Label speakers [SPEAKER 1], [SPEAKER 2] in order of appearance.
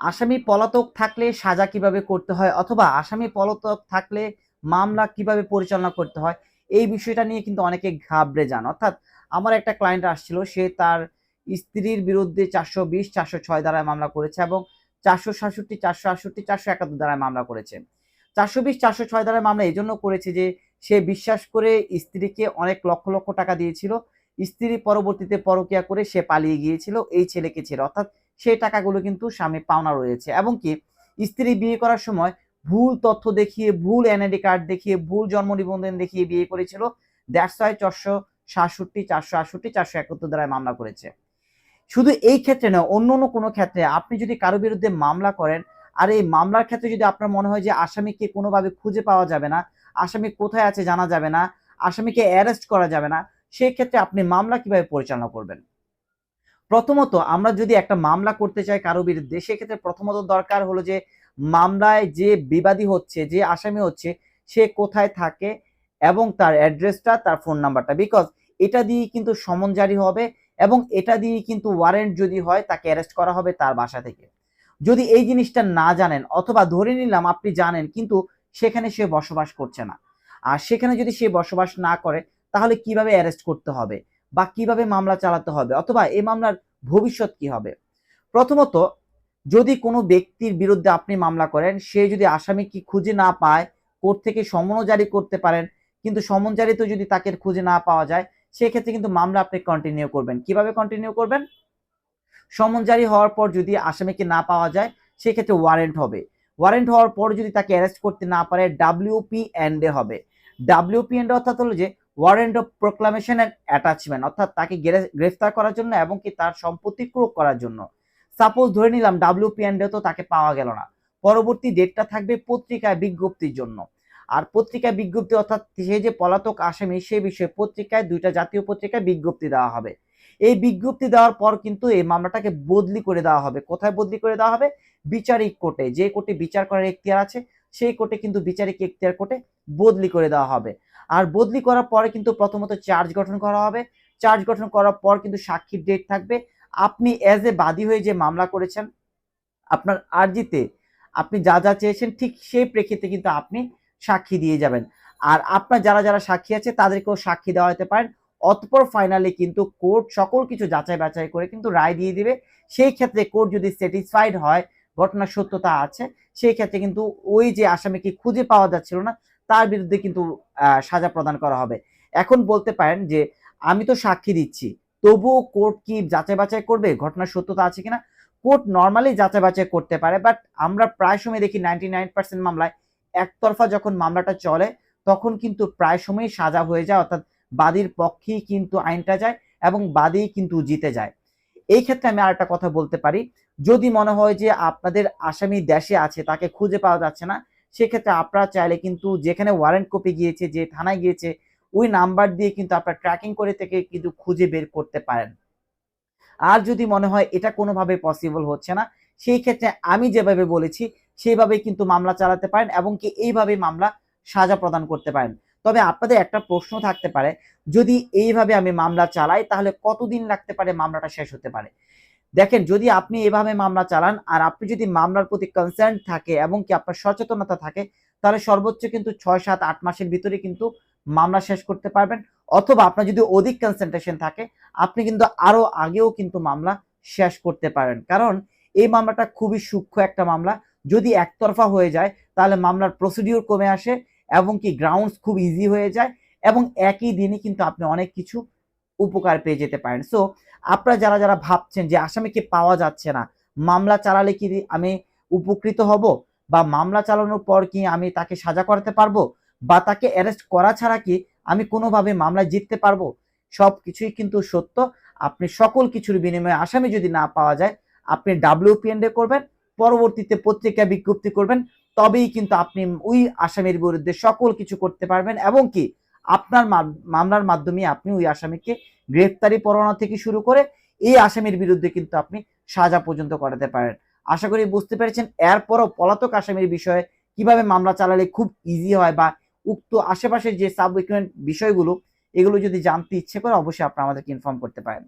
[SPEAKER 1] আসামি পলাতক থাকলে সাজা কীভাবে করতে হয় অথবা আসামি পলাতক থাকলে মামলা কীভাবে পরিচালনা করতে হয়, এই বিষয়টা নিয়ে কিন্তু অনেকে ঘাবড়ে যান। অর্থাৎ আমার একটা ক্লায়েন্ট আসছিল, সে তার স্ত্রীর বিরুদ্ধে চারশো বিশ, চারশো ছয় দ্বারায় মামলা করেছে এবং চারশো সাতষট্টি, চারশো আটষট্টি, চারশো একাত্তর দ্বারায় মামলা করেছে। চারশো বিশ, চারশো ছয় দ্বারায় মামলা এই জন্য করেছে যে, সে বিশ্বাস করে স্ত্রীকে অনেক লক্ষ লক্ষ টাকা দিয়েছিল, স্ত্রী পরবর্তীতে পরকিয়া করে সে পালিয়ে গিয়েছিল, এই ছেলেকে ছেড়ে। অর্থাৎ সেই টাকাগুলো কিন্তু স্বামী পাওনা রয়েছে। এবং কি, স্ত্রী বিয়ে করার সময় ভুল তথ্য দেখিয়ে, ভুল এনআইডি কার্ড দেখিয়ে, ভুল জন্ম নিবন্ধন দেখিয়ে বিয়ে করেছিল। দ্যাটস চারশো সাতষট্টি, চারশো আটষট্টি, চারশো একাত্তর দ্বারায় মামলা করেছে। শুধু এই ক্ষেত্রে নয়, অন্য অন্য কোনো ক্ষেত্রে আপনি যদি কারও বিরুদ্ধে মামলা করেন, আর এই মামলার ক্ষেত্রে যদি আপনার মনে হয় যে আসামিকে কোনোভাবে খুঁজে পাওয়া যাবে না, আসামি কোথায় আছে জানা যাবে না, আসামিকে অ্যারেস্ট করা যাবে না, সেই ক্ষেত্রে আপনি মামলা কীভাবে পরিচালনা করবেন? প্রথমত আমরা যদি একটা মামলা করতে চাই কারও বিরুদ্ধে, সেক্ষেত্রে প্রথমত দরকার হলো যে মামলায় যে বিবাদী হচ্ছে, যে আসামি হচ্ছে, সে কোথায় থাকে এবং তার অ্যাড্রেসটা, তার ফোন নাম্বারটা। বিকজ এটা দিয়ে কিন্তু সমন জারি হবে এবং এটা দিয়ে কিন্তু ওয়ারেন্ট যদি হয়, তাকে অ্যারেস্ট করা হবে তার বাসা থেকে। যদি এই জিনিসটা না জানেন অথবা ধরে নিলাম আপনি জানেন, কিন্তু সেখানে সে বসবাস করছে না। আর সেখানে যদি সে বসবাস না করে, তাহলে কীভাবে অ্যারেস্ট করতে হবে? বা কীভাবে মামলা চালাতে হবে? অথবা এই মামলার ভবিষ্যৎ কি হবে? প্রথমত, যদি কোনো ব্যক্তির বিরুদ্ধে আপনি মামলা করেন, সে যদি আসামি কি খুঁজে না পায়, কোর্ট থেকে সমনও জারি করতে পারেন, কিন্তু সমন জারিতে যদি তাকে খুঁজে না পাওয়া যায়, সেক্ষেত্রে কিন্তু মামলা আপনি কন্টিনিউ করবেন। কীভাবে কন্টিনিউ করবেন? সমন জারি হওয়ার পর যদি আসামিকে না পাওয়া যায়, সেক্ষেত্রে ওয়ারেন্ট হবে। ওয়ারেন্ট হওয়ার পর যদি তাকে অ্যারেস্ট করতে না পারে ডাব্লিউপি এন্ডে হবে। ডাব্লিউপি এন্ডে অর্থাৎ হলো যে warrant of proclamation and attachment অর্থাৎ তাকে গ্রেফতার করার জন্য এবং কি তার সম্পত্তি ক্রোক করার জন্য। সাপোজ ধরে নিলাম ডাব্লিউপি এন্ডে তো তাকে পাওয়া গেল না। পরবর্তী ডেটটা থাকবে পত্রিকায় বিজ্ঞপ্তির জন্য। আর পত্রিকায় বিজ্ঞপ্তি অর্থাৎ সে যে পলাতক আসামি, সে বিষয়ে পত্রিকায় দুইটা জাতীয় পত্রিকায় বিজ্ঞপ্তি দেওয়া হবে। এই বিজ্ঞপ্তি দেওয়ার পর কিন্তু এই মামলাটাকে বদলি করে দেওয়া হবে। কোথায় বদলি করে দেওয়া হবে? বিচারিক কোর্টে। যে কোর্টে বিচার করার এখতিয়ার আছে, সেই কোর্টে কিন্তু বিচারিক এখতিয়ার কোর্টে বদলি করে দেওয়া হবে। আর বদলি করার পরে কিন্তু প্রথমত চার্জ গঠন করা হবে। চার্জ গঠন করার পর কিন্তু সাক্ষীর ডেট থাকবে। আপনি অ্যাজ এ বাদী হয়ে যে মামলা করেছেন, আপনার আর্জিতে আপনি যা যা চেয়েছেন, ঠিক সেই প্রেক্ষিতে কিন্তু আপনি সাক্ষী দিয়ে যাবেন। আর আপনার যারা যারা সাক্ষী আছে, তাদেরকেও সাক্ষী দেওয়া হতে পারেন অতপর ফাইনালি কিন্তু কোর্ট সকল কিছু যাচাই বাছাই করে কিন্তু রায় দিয়ে দিবে। সেই ক্ষেত্রে কোর্ট যদি স্যাটিসফাইড হয়, ঘটনার সত্যতা আছে, সেই ক্ষেত্রে কিন্তু ওই যে আসামিকে খুঁজে পাওয়া যাচ্ছিল না তার বিরুদ্ধে কিন্তু সাজা প্রদান করা হবে। এখন বলতে পারেন যে, আমি তো সাক্ষী দিচ্ছি, তবুও কোর্ট কি যাচাই বাছাই করবে? ঘটনার সত্যতা আছে কিনা? কোর্ট নর্মালি যাচাই বাছাই করতে পারে বাট আমরা প্রায় সময় দেখি নাইনটি নাইন পার্সেন্ট মামলায় একতরফা যখন মামলাটা চলে, তখন কিন্তু প্রায় সময় সাজা হয়ে যায়, অর্থাৎ বাদীর পক্ষেই কিন্তু আইনটা যায় এবং বাদী কিন্তু জিতে যায়। এই ক্ষেত্রে আমি আরেকটা কথা বলতে পারি, যদি মনে হয় যে আপনাদের আসামি দেশে আছে, তাকে খুঁজে পাওয়া যাচ্ছে না সেক্ষেত্রে আপনারা চাইলে কিন্তু যেখানে ওয়ারেন্ট কপি গিয়েছে, যে থানায় গিয়েছে, ওই নাম্বার দিয়ে কিন্তু আপনারা ট্র্যাকিং করে থেকে কিন্তু খুঁজে বের করতে পারেন। আর যদি মনে হয় এটা কোনোভাবে পসিবল হচ্ছে না, সেই ক্ষেত্রে আমি যেভাবে বলেছি সেইভাবে কিন্তু মামলা চালাতে পারেন এবং কি এইভাবে মামলা সাজা প্রদান করতে পারেন। তবে আপনাদের একটা প্রশ্ন থাকতে পারে, যদি এইভাবে আমি মামলা চালাই, তাহলে কতদিন লাগতে পারে মামলাটা শেষ হতে পারে? দেখেন, যদি আপনি এভাবে মামলা চালান আর আপনি যদি মামলার প্রতি কনসার্ন থাকে এবং কি আপনার সচেতনতা থাকে, তাহলে সর্বোচ্চ কিন্তু ছয় সাত আট মাসের ভিতরে কিন্তু মামলা শেষ করতে পারবেন। অথবা আপনার যদি অধিক কনসেন্ট্রেশন থাকে, আপনি কিন্তু আরও আগেও কিন্তু মামলা শেষ করতে পারেন। কারণ এই মামলাটা খুবই সূক্ষ্ম একটা মামলা। যদি একতরফা হয়ে যায়, তাহলে মামলার প্রসিডিওর কমে আসে এবং কি গ্রাউন্ডস খুব ইজি হয়ে যায় এবং একই দিনে কিন্তু আপনি অনেক কিছু উপকার পেয়ে যেতে পারেন। সো আপনারা যারা যারা ভাবছেন যে আসামিকে পাওয়া যাচ্ছে না, মামলা চালালে কি আমি উপকৃত হব? বা মামলা চালানোর পর কি আমি তাকে সাজা করাতে পারব? বা তাকে অ্যারেস্ট করা ছাড়া কি আমি কোনোভাবে মামলায় জিততে পারব? সব কিছুই কিন্তু সত্য। আপনি সকল কিছুর বিনিময়ে আসামি যদি না পাওয়া যায়, আপনি ডাব্লিউপিএনডে করবেন, পরবর্তীতে পত্রিকা বিজ্ঞপ্তি করবেন, তবেই কিন্তু আপনি ওই আসামির বিরুদ্ধে সকল কিছু করতে পারবেন এবং কি আপনার মামলার মাধ্যমে আপনি ওই আসামিকে গ্রেফতারি পরোয়ানা থেকে শুরু করে এই আসামির বিরুদ্ধে কিন্তু আপনি সাজা পর্যন্ত করাতে পারেন। আশা করি বুঝতে পেরেছেন। এরপরও পলাতক আসামির বিষয়ে কীভাবে মামলা চালালে খুব ইজি হয় বা উক্ত আশেপাশের যে সাব বিষয়গুলো, এগুলো যদি জানতে ইচ্ছে করে, অবশ্যই আপনারা আমাদেরকে ইনফর্ম করতে পারেন।